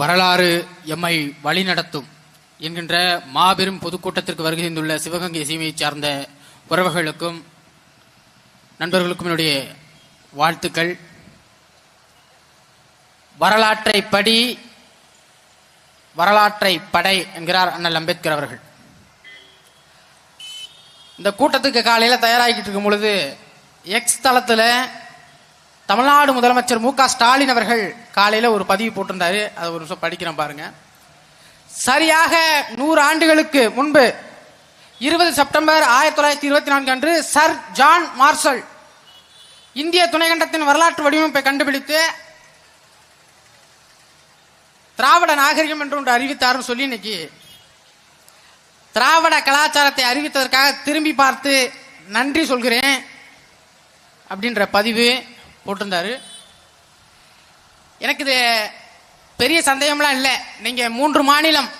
வரலாறு எம்மை வழிநடத்தும் என்கின்ற மாபெரும் பொதுக்கூட்டத்திற்கு வருகை தந்துள்ள சிவகங்கை சீமையை சார்ந்த உறவுகளுக்கும் நண்பர்களுக்கும் என்னுடைய வாழ்த்துக்கள். வரலாற்றை படி வரலாற்றை படை என்கிறார் அண்ணல் அம்பேத்கர் அவர்கள். இந்த கூட்டத்துக்கு காலையில் தயாராகிட்டு இருக்கும் பொழுது எக்ஸ் தளத்தில் தமிழ்நாடு முதலமைச்சர் மு க ஸ்டாலின் அவர்கள் காலையில் ஒரு பதிவு போட்டிருந்தாரு. அதை ஒரு நிமிஷம் படிக்கிறேன் பாருங்க. சரியாக நூறு ஆண்டுகளுக்கு முன்பு இருபது செப்டம்பர் ஆயிரத்தி தொள்ளாயிரத்தி இருபத்தி நான்கு அன்று சர் ஜான் மார்ஷல் இந்திய துணைக்கண்டத்தின் வரலாற்று வடிவமைப்பை கண்டுபிடித்து திராவிட நாகரிகம் என்று ஒன்று அறிவித்தாருன்னு சொல்லி இன்னைக்கு திராவிட கலாச்சாரத்தை அறிவித்ததற்காக திரும்பி பார்த்து நன்றி சொல்கிறேன் அப்படின்ற பதிவு போட்டிருந்தாரு. எனக்கு இது பெரிய சந்தேகம்லாம் இல்லை. நீங்க மூன்று மாநிலம்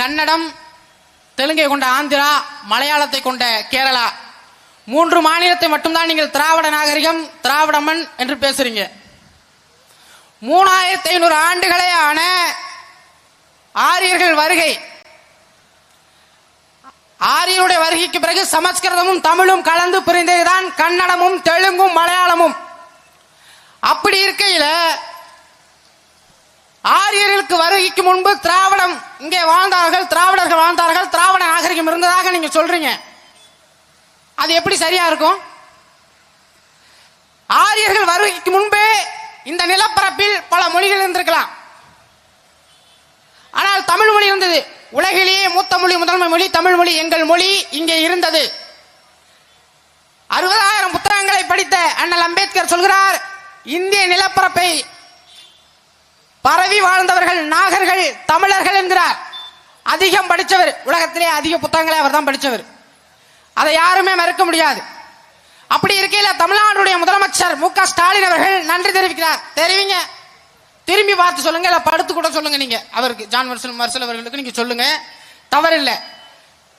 கன்னடம் தெலுங்கை கொண்ட ஆந்திரா மலையாளத்தை கொண்ட கேரளா மூன்று மாநிலத்தை மட்டும்தான் நீங்கள் திராவிட நாகரிகம் திராவிடமன் என்று பேசுறீங்க. மூணாயிரத்தி ஐநூறு ஆண்டுகளே ஆன ஆரியர்கள் வருகை ஆரியருடைய வருகைக்கு பிறகு சமஸ்கிருதமும் தமிழும் கலந்து புரிந்ததுதான் கன்னடமும் தெலுங்கும் மலையாளமும். அப்படி இருக்கையில ஆரியர்களுக்கு வருகைக்கு முன்பு திராவிடம் இங்கே வாழ்ந்தார்கள் திராவிடர்கள் வாழ்ந்தார்கள் திராவிட நாகரிகம் இருந்ததாக நீங்க சொல்றீங்க. அது எப்படி சரியா இருக்கும்? ஆரியர்கள் வருகைக்கு முன்பே இந்த நிலப்பரப்பில் பல மொழிகள் இருந்திருக்கலாம். ஆனால் தமிழ் மொழி இருந்தது. உலகிலேயே மூத்த மொழி முதன்மை மொழி தமிழ் மொழி எங்கள் மொழி இங்கே இருந்தது. அறுபதாயிரம் புத்தகங்களை படித்த அண்ணல் அம்பேத்கர் சொல்கிறார் இந்திய நிலப்பரப்பை பரவி வாழ்ந்தவர்கள் நாகர்கள் தமிழர்கள் என்கிறார். அதிகம் படித்தவர் உலகத்திலே அதிக புத்தகங்களை அவர் தான் படித்தவர். அதை யாருமே மறுக்க முடியாது. அப்படி இருக்கையில் தமிழ்நாடுடைய முதலமைச்சர் மு க ஸ்டாலின் அவர்கள் நன்றி தெரிவிக்கிறார். தெரிவிங்க. திரும்பி பார்த்து சொல்லுங்க இல்லை படுத்து கூட சொல்லுங்க நீங்க. அவருக்கு ஜான் மர்சல் மர்சல் அவர்களுக்கு நீங்க சொல்லுங்க. தவறில்லை.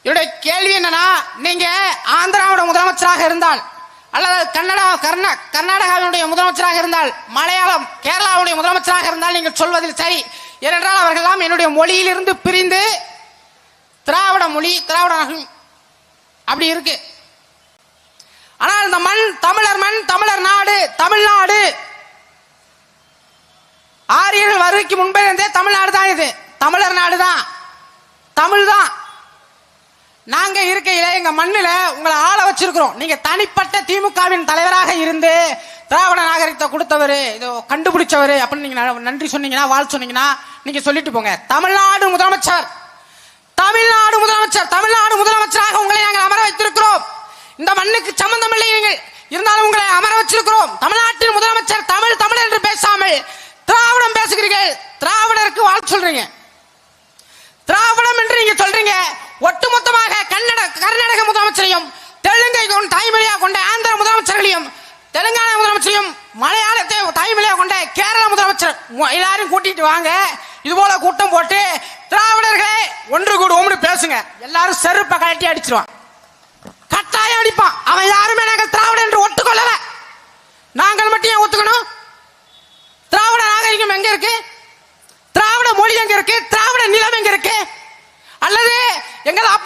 என்னுடைய கேள்வி என்னன்னா நீங்க ஆந்திராவோட முதலமைச்சராக இருந்தால் அல்லது கன்னடா கர்நா கர்நாடகாவினுடைய முதலமைச்சராக இருந்தால் மலையாளம் கேரளாவுடைய முதலமைச்சராக இருந்தால் நீங்கள் சொல்வதில் சரி. ஏனென்றால் அவர்கள்லாம் என்னுடைய மொழியிலிருந்து பிரிந்து திராவிட மொழி திராவிட அப்படி இருக்கு. ஆனால் இந்த மண் தமிழர் மண் தமிழர் நாடு தமிழ்நாடு ஆரியர்கள் வருகைக்கு முன்பே இருந்தே தமிழ்நாடு தான் இது. தமிழர் நாடு தான் தமிழ் தான் நாங்க இருக்கையில எங்க மண்ணில உங்களை ஆள வச்சிருக்கிறோம். நீங்க தனிப்பட்ட திமுகவின் தலைவராக இருந்து திராவிட நாகரிகத்தை கொடுத்தவர் இதோ கண்டுபிடிச்சவர் அப்படின்னு நீங்க ந- நன்றி சொன்னீங்கன்னா வாழ் சொன்னீங்கன்னா நீங்க சொல்லிட்டு போங்க. தமிழ்நாடு முதலமைச்சர். தமிழ்நாடு முதலமைச்சர் தமிழ்நாடு முதலமைச்சராக உங்களை நாங்கள் அமர வைத்திருக்கிறோம். இந்த மண்ணுக்கு சம்பந்தம் இல்லை நீங்கள். இருந்தாலும் உங்களை அமர வச்சிருக்கிறோம். தமிழ்நாட்டின் முதலமைச்சர் தமிழ் தமிழ் என்று பேசாமல் திராவிடம் பேசுகிறீர்கள் திராவிடருக்கு வாழ்த்து சொல்றீங்க. திராவிடம் என்று நீங்க சொல்றீங்க. ஒட்டுமொத்தமாக கர்நாடக முதலமைச்சரையும் தெலுங்கை தாய்மொழியாக கொண்ட ஆந்திர முதலமைச்சர்களையும் தெலுங்கானா முதலமைச்சரையும் மலையாளத்தை தாய்மொழியாக கொண்ட கேரள முதலமைச்சர் எல்லாரும் கூட்டிட்டு வாங்க. இது போல கூட்டம் போட்டு திராவிடர்களே ஒன்று கூடுவோம்னு பேசுங்க. எல்லாரும் செருப்பை கழட்டி அடிச்சிருவான் கட்டாயம் அடிப்பான். அவன் யாருமே நாங்கள் திராவிட என்று ஒத்துக்கொள்ளல. நாங்கள் மட்டும் ஏன் ஒத்துக்கணும்? திராவிட நாகரிகம் எங்க இருக்கு? திராவிட மொழி எங்க இருக்கு? திராவிட நிலம் எங்க இருக்கு? அல்லது எங்கள் அப்பத்தா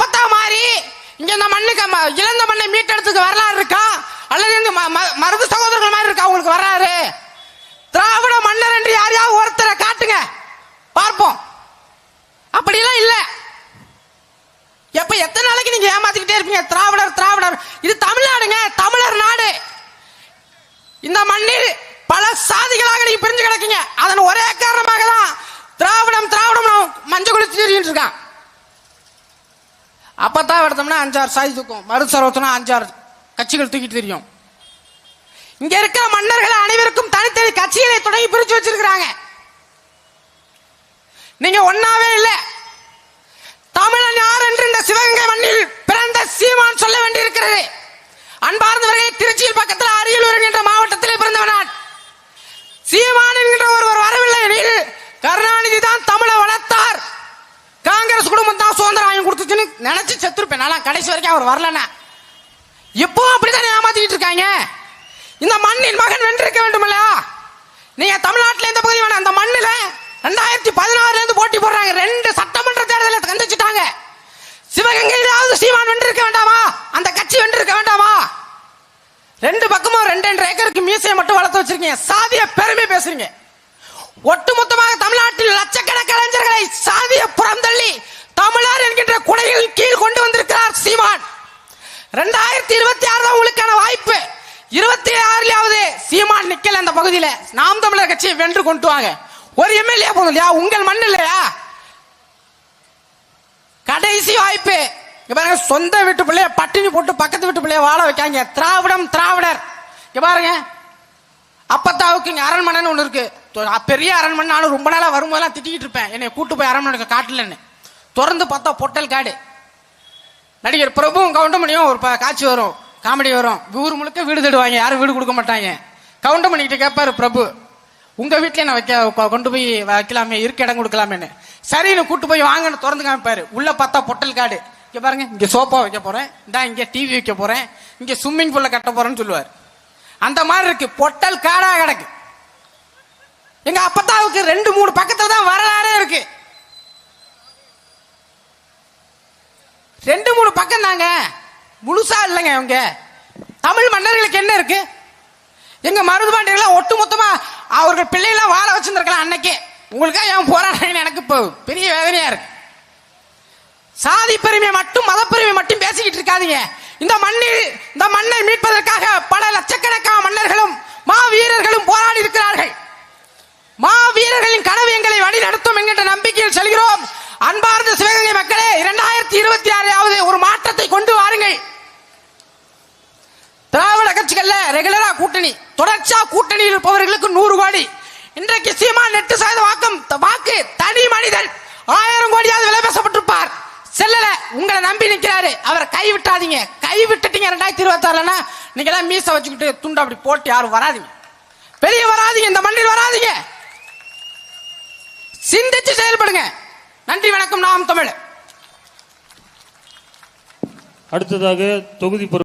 இங்க இந்த மண்ணுக்கு ம- இழந்த மண்ணை மீட்டெடுத்துக்கு வரலாறு இருக்கா? அல்லது இந்த ம- மருது சகோதரர்கள் மாதிரி இருக்கா உங்களுக்கு வரலாறு? திராவிட மன்னர் என்று யாரையாவது ஒருத்தரை காட்டுங்க. பார்ப்போம். அப்படிலாம் இல்ல. எப்ப எத்தனை நாளைக்கு நீங்க ஏமாத்திக்கிட்டே இருப்பீங்க? திராவிடர் திராவிடர். இது தமிழ்நாடுங்க. தமிழர் நாடு. இந்த மண்ணில் பல சாதிகளாக நீங்க பிரிஞ்சு கிடக்கீங்க. அதன் ஒரே காரணமாக தான் திராவிடம் திராவிடம் மஞ்சள் குளித்து இருக்கான். அப்போ தான் எடுத்தோம்னா அஞ்சாறு சாதி தூக்கும். மறு சர்வத்தனா அஞ்சாறு கட்சிகள் தூக்கிட்டு தெரியும். இங்க இருக்கிற மன்னர்கள் அனைவருக்கும் தனித்தனி கட்சிகளை தொடங்கி பிரிச்சு வச்சிருக்கிறாங்க. நீங்க ஒன்னாவே இல்லை. தமிழன் யார் என்று இந்த சிவகங்கை மண்ணில் பிறந்த சீமான் சொல்ல வேண்டியிருக்கிறது. அன்பார்ந்தவர்களே திருச்சியில் பக்கத்தில் அரியலூர் என்ற மாவட்டத்தில் பிறந்தவனான் சீமான் என்கின்ற ஒருவர் வரவில்லை. எனில் கருணாநிதி தான் தமிழை வளர்த்தார் காங்கிரஸ் குடும்பம் தான் சுதந்திரம் வாங்கி கொடுத்துச்சுன்னு நினைச்சு செத்துருப்பேன். நான் கடைசி வரைக்கும் அவர் வரலன்னா. எப்பவும் அப்படிதான் ஏமாத்திட்டு இருக்காங்க? இந்த மண்ணின் மகன் வென்றிருக்க வேண்டுமில்ல. நீங்க தமிழ்நாட்டில் எந்த பகுதி வேணாம். அந்த மண்ணில் ரெண்டாயிரத்தி பதினாறுல இருந்து போட்டி போடுறாங்க. ரெண்டு சட்டமன்ற தேர்தலை கந்திச்சுட்டாங்க சிவகங்கையிலாவது சீமான் வென்றிருக்க வேண்டாமா? அந்த கட்சி வென்றிருக்க வேண்டாமா? ரெண்டு பக்கமும் ரெண்டு ரெண்டு ஏக்கருக்கு மீசையை மட்டும் வளர்த்து வச்சிருக்கீங்க. சாதிய பெருமை பேசுறீங்க. ஒட்டுமொத்தமாக தமிழ்நாட்டில் லட்சக்கணக்கான இளைஞர்களை சாதிய புறந்தள்ளி தமிழர் என்கின்ற குடையில் கீழ் கொண்டு வந்திருக்கிறார் சீமான் ரெண்டாயிரத்தி இருபத்தி ஆறு தான் உங்களுக்கான வாய்ப்பு இருபத்தி ஆறுலயாவது அந்த பகுதியில நாம் தமிழர் கட்சியை வென்று கொண்டு வாங்க. ஒரு எம்எல்ஏ போதும் இல்லையா? உங்கள் மண் இல்லையா? கடைசி வாய்ப்பு. பாருங்க சொந்த வீட்டு பிள்ளைய பட்டினி போட்டு பக்கத்து வீட்டு பிள்ளைய வாழ வைக்காங்க. திராவிடம் திராவிடர். இங்க பாருங்க. அப்பத்தாவுக்கு இங்க அரண்மனைன்னு ஒண்ணு இருக்கு. பெரிய அரண்மனை நானும் ரொம்ப நாளா வரும்போதெல்லாம் திட்டிக்கிட்டு இருப்பேன். என்னை கூட்டு போய் அரண்மனை காட்டலன்னு. திறந்து பார்த்தா பொட்டல் காடு. நடிகர் பிரபுவும் கவுண்டமணியும் ஒரு காட்சி வரும். காமெடி வரும். ஊர் முழுக்க வீடு தேடுவாங்க. யாரும் வீடு கொடுக்க மாட்டாங்க. கவுண்டமணி பண்ணிக்கிட்டு கேட்பாரு பிரபு உங்க வீட்லயே நான் வைக்க கொண்டு போய் வைக்கலாமே இருக்க இடம் கொடுக்கலாமேன்னு. சரின்னு கூட்டு போய் வாங்கன்னு திறந்து காமிப்பாரு. உள்ள பார்த்தா பொட்டல் காடு. இங்க பாருங்க இங்க சோஃபா வைக்க போறேன் இந்தா இங்க டிவி வைக்க போறேன் இங்க ஸ்விம்மிங் பூல்ல கட்ட போறேன்னு சொல்லுவார். அந்த மாதிரி இருக்கு பொட்டல் காடா கிடக்கு. எங்க அப்பத்தாவுக்கு ரெண்டு மூணு பக்கத்துல தான் வரலாறே இருக்கு. ரெண்டு மூணு பக்கம் தாங்க முழுசா இல்லைங்க இவங்க. தமிழ் மன்னர்களுக்கு என்ன இருக்கு? எங்க மருதுபாண்டியர்கள்லாம் ஒட்டு மொத்தமா அவர்கள் பிள்ளைகளாம் வாழ வச்சிருந்திருக்கலாம் அன்னைக்கே. உங்களுக்கா ஏன் போராடுறீங்கன்னு எனக்கு இப்போ பெரிய வேதனையா இருக்கு. சாதி பெருமை மட்டும் மதப்பெருமை மட்டும் பேசிக்கிட்டு இருக்காதீங்க. இந்த மண்ணில் இந்த மண்ணை மீட்பதற்காக பல லட்சக்கணக்கான மன்னர்களும் மா வீரர்களும் போராடி இருக்கிறார்கள் மா வீரர்களின் கனவு எங்களை வழி நடத்தும் என்கின்ற நம்பிக்கையில் செல்கிறோம் அன்பார்ந்த சிவகங்கை மக்களே இரண்டாயிரத்தி இருபத்தி ஆறாவது ஒரு மாற்றத்தை கொண்டு வாருங்கள் திராவிட கட்சிகள்ல ரெகுலரா கூட்டணி. தொடர்ச்சியா கூட்டணியில் இருப்பவர்களுக்கு நூறு கோடி. இன்றைக்கு சீமான் எட்டு சதவீத வாக்கம் வாக்கு தனி மனிதன். ஆயிரம் கோடியாவது விலை பேசப்பட்டிருப்பார். செல்லல உங்களை நம்பி நிக்கிறாரு. அவரை கை விட்டாதீங்க கை விட்டுட்டீங்க ரெண்டாயிரத்தி இருபத்தி ஆறுலன்னா நீங்க எல்லாம் மீச வச்சுக்கிட்டு துண்டு அப்படி போட்டு யாரும் வராதிங்க. பெரிய வராதிங்க இந்த மண்ணில் வராதிங்க. சிந்திச்சு செயல்படுங்க. நன்றி வணக்கம் நாம் தமிழ். அடுத்ததாக தொகுதி